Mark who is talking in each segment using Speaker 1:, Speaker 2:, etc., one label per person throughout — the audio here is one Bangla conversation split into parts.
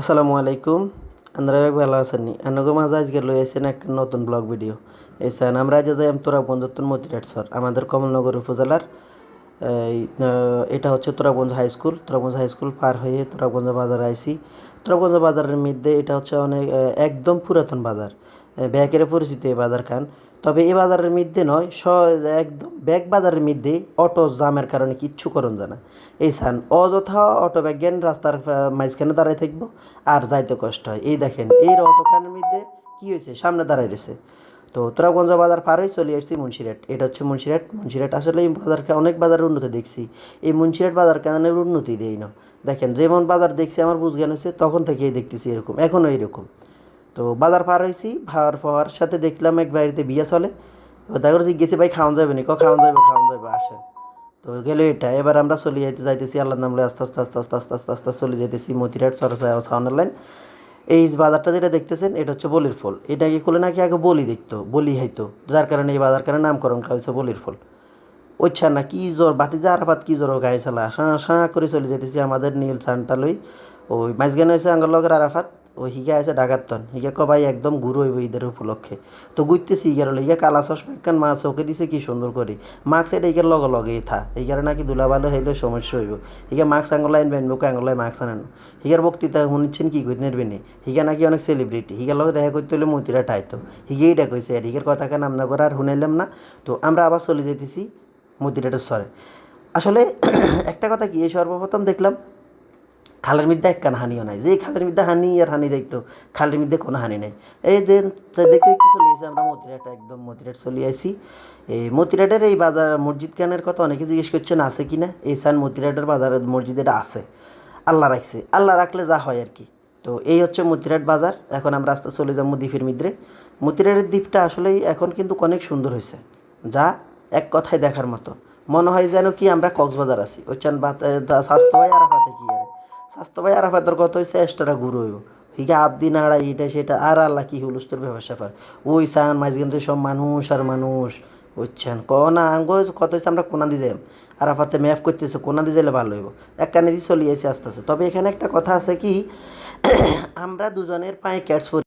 Speaker 1: আসসালামু আলাইকুম। বেশ ভালো আছেন আনগো মাঝে আজকে লই আছেন এক নতুন ব্লগ ভিডিও। এই স্যান আমরা আজ যাই তোরাবঞ্জত্তন মতিরাট স্যার আমাদের কমলনগর উপজেলার এটা হচ্ছে Torabganj high school. Torabganj high school পার হয়ে তোরাবঞ্জ বাজার আইসি তোরাবঞ্জ বাজারের মধ্যে এটা হচ্ছে অনেক একদম পুরাতন বাজার। ব্যাকের পরিচিত এই বাজার খান তবে এ বাজারের মধ্যে নয় একদম। ব্যাগ বাজারের মধ্যে অটো জামের কারণে কিচ্ছু করণ জানা এই সান, অযথা অটো ব্যাগেন রাস্তার মাঝখানে দাঁড়াই থাকব আর যাইতে কষ্ট হয়। এই দেখেন, এই অটোখানের মধ্যে কি হয়েছে? সামনে দাঁড়াই রয়েছে। তো তোরাগঞ্জ বাজার পার হয়ে চলে এসেছি মুন্সিরাট এটা হচ্ছে মুন্সিরাট মুন্সিরাট আসলে এই বাজারকে অনেক বাজারের উন্নতি দেখছি। এই মুন্সিরাট বাজার কেন উন্নতি দেই না? দেখেন, যেমন বাজার দেখছি, আমার বুঝ জ্ঞান হচ্ছে, তখন থেকেই দেখতেছি এরকম। এখনও এরকম তো বাজার পার হয়েছি ভার পাওয়ার সাথে দেখলাম এক বাড়িতে বিয়ে চলে। তারপরে জিজ্ঞেসি ভাই খাওয়ান যাবে নি ক খাওয়ান যাবে খাওয়ান যাবে আসেন। তো গেলে এটা, এবার আমরা চলে যাইতে, যাইতেছি আল্লাহ নামলে আস্তে আস্তে আস্তে আস্তে আস্তে আস্তে আস্তে চলে যাইতেছি মতিরাট সরসায় সাউন্ডার লাইন এই বাজারটা যেটা দেখতেছেন, এটা হচ্ছে বলির ফল। এটাকে খুলে নাকি আগে বলি দেখতো, বলি হইতো যার কারণে এই বাজার কারণে নামকরণ করা হয়েছে বলির ফল। ওচ্ছা না, কী জ্বর, বাতি যা আরাফাত, কী জ্বর গায়ে চালা সাঁ সাঁ করে চলে যেতেছি আমাদের নীল সানটা লই ওই মাঝখানে হয়েছে আঙ্গর লগের আরাফাত। ওই হিগা আছে ডাকাতন হিগা কবাই একদম গুরু হইব ঈদের উপলক্ষে। তো গুইতেছি ইগার হলো ইগা কালা চশমা একখান মা চোখে দিছে কি সুন্দর করে। মাস্ক এটা ইগার লগে লগেই থা। ইগার নাকি দুলাবালো হইলে সমস্যা হইব। হিগা মাস্ক আঙ্গলাইন বেন বুকে আঙ্গলায় মাস্ক আনেন। হিগার বক্তৃতা শুনছেন কি কইতে নেরবে নি হিগা নাকি অনেক সেলিব্রিটি হিগার লগে দেখা করতে হলে মতিরা ঠাইতো হিগে এইটা কইছে আর হিগের কথা কেন আমনা করে আর না। তো আমরা আবার চলে যেতেছি মতিরাটের স্বরে। আসলে একটা কথা কি, এই সর্বপ্রথম দেখলাম খালের মধ্যে একখান হানিও নাই। যে খালের মধ্যে হানি আর হানি দেখতো খালের মধ্যে কোনো হানি নাই। এই যে দেখতে দেখতে চলে এসে আমরা মতিরাট একদম মতিরাট চলে আসি এই মতিরাটের এই বাজার, মসজিদ খানের কথা অনেকে জিজ্ঞেস করছেন, আছে কি না? এই সান মতিরাটের বাজার, মসজিদ এটা আছে। আল্লাহ রাখছে। আল্লাহ রাখলে যা হয় আর কি। তো এই হচ্ছে মতিরাট বাজার। এখন আমরা আস্তে চলে যাব দ্বীপের মিদ্রে মতিরাটের দ্বীপটা আসলেই এখন কিন্তু অনেক সুন্দর হয়েছে। যা এক কথায় দেখার মতো। মনে হয় যেন কি আমরা কক্সবাজার আছি। ওইখান স্বাস্থ্য ভাই আরাফাতে কি? আর স্বাস্থ্য ভাই আরাফাতের কত হয়েছে এক্সট্রা ঘুরো হইব হিগে আট দিন আড়া এইটা সেটা, আর আল্লাহ কি হুলুস্তর ব্যাপার স্যাপার ওই সান মাঝখান থেকে সব মানুষ আর মানুষ, বুঝছেন? ক না আঙ্গ কত হয়েছে আমরা কোনা দিয়ে যাই আরাফাতে ম্যাপ করতেছে, কোনা দিয়ে যাইলে ভালো হইব। এক কানে দিয়ে চলে আসি আস্তে আস্তে। তবে এখানে একটা কথা আছে কি, আমরা দুজনের পায়ে ক্যাটস পরি।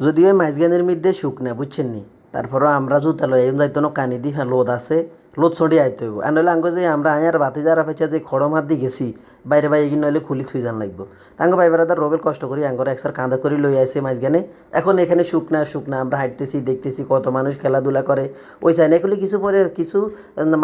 Speaker 1: যদিও মাঝগানের মধ্যে সুখ না বুঝছেন নি তারপরও আমরা জুতা এখন যাইতো না কানি দি হ্যাঁ লোদ আছে। লোদ ছড়ি আইতে হইব। আর নইলে আঙ্গ যে আমরা আয়ার বাতি যারা পেঁচা যে খড় মার দি গেছি, বাইরে বাইরে এগিয়ে নইলে খুলি থুই যান লাগবো। তাঙ্গ ভাই বেড়াদার রবেল কষ্ট করি আঙ্গর একসার কাঁদা করি লই আইসে মাঝগানে এখন এখানে সুখ না সুখ না আমরা হাঁটতেছি, দেখতেছি কত মানুষ খেলাধুলা করে। ওই চাই না এগুলি কিছু পরে কিছু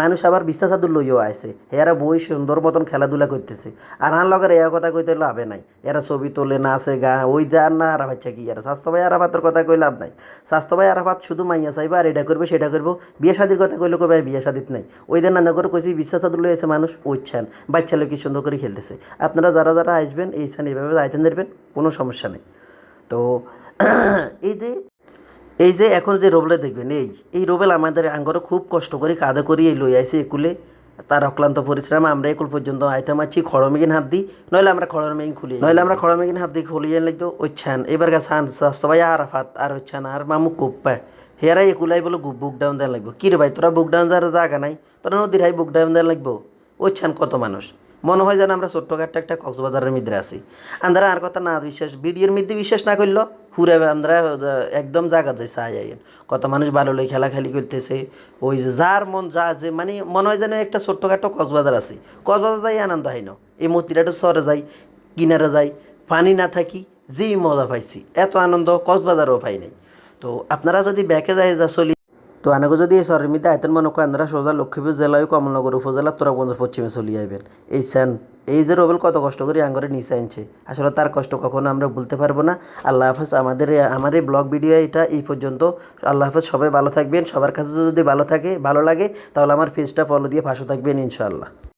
Speaker 1: মানুষ আবার বিশ্বাস বিশ্বাসাদুর লইও আইসে এরা বই সুন্দর মতন খেলাধুলা করতেছে। আর আর লগের এর কথা কইতে লাভে নাই। এরা ছবি তোলে, নাচে, গা, ওই যে আর না আর বাচ্চা কি এরা। স্বাস্থ্য ভাই আরাফাতের কথা কই লাভ নাই। স্বাস্থ্য ভাই আরাফাত শুধু মাইয়া চাইবা আর এটা করবে, সেটা করব। বিয়ে শাদির কথা কইলে কবে বিয়ে শাদিত নাই। ওই দিন রান্না করে কইছি বিশ্বাসাদুর লই এসে মানুষ ওইছান বাচ্চা লোক কি সুন্দর করে খেলতেছে। আপনারা যারা যারা আসবেন এই ছান এইভাবে আইতেন দেখবেন কোনো সমস্যা নেই। তো এই যে এই যে এখন যে রোবেলে দেখবেন এই এই রোবেল আমাদের আঙ্গরে খুব কষ্ট করে কাঁধে করি এই লই আইসে একুলে। তার অক্লান্ত পরিশ্রম আমরা একুল পর্যন্ত আইতে মারছি খড়মেগিন হাত দিই নইলে আমরা খড়মেগিন খুলি। নইলে আমরা খড়মেগিন হাত দিয়ে খুলিয়ে লাগতো ওচ্ছান এবার গা সান সবাই আরাফাত আর হচ্ছান আর মামু কোপ্পা। হেয়ারাই একুলাই বলে বুক ডাউন দেওয়া লাগবো। কী রে ভাই, তোরা বুক ডাউন দেওয়ার জায়গা নাই? তোরা নদীর হাই বুক ডাউন দেওয়া লাগবো? ওচ্ছান কত মানুষ? মনে হয় যেন আমরা ছোট্টখাট্ট একটা কক্সবাজারের মধ্যে আছি। আমরা আর কথা না বিশ্বাস বিডিওর মধ্যে বিশ্বাস না করল হুরে আমরা একদম জায়গা যাই চাই আইন কত মানুষ ভালো লই খেলাখালি করতেছে। ওই যে যার মন যা যে মানে মনে হয় যেন একটা ছোট্টখাট্ট কক্সবাজার আছে। কক্সবাজার যাই আনন্দ হয় না। এই মতিরাটা শহরে যাই, কিনারে যাই, পানি না থাকি, যেই মজা পাইছি, এত আনন্দ কক্সবাজারও পাই নাই। তো আপনারা যদি ব্যাকে যায় যা চলি তো আনাগো যদি এই শহরের মধ্যে আয়তন মনে করেন আপনারা সোজা লক্ষ্মীপুর জেলায় কমলনগর উপজেলা তোরাগঞ্জ পশ্চিমে চলে যাবেন এই চান এই যে রবেল কত কষ্ট করে আঙ্গরে নিচে আনছে আসলে তার কষ্ট কখনো আমরা বলতে পারব না। আল্লাহ হাফেজ, আমাদের আমার এই ব্লগ ভিডিও এটা এই পর্যন্ত। আল্লাহ হাফেজ, সবাই ভালো থাকবেন। সবার কাছে যদি ভালো থাকে, ভালো লাগে, তাহলে আমার পেজটা ফলো দিয়ে পাশে থাকবেন ইনশাআল্লাহ।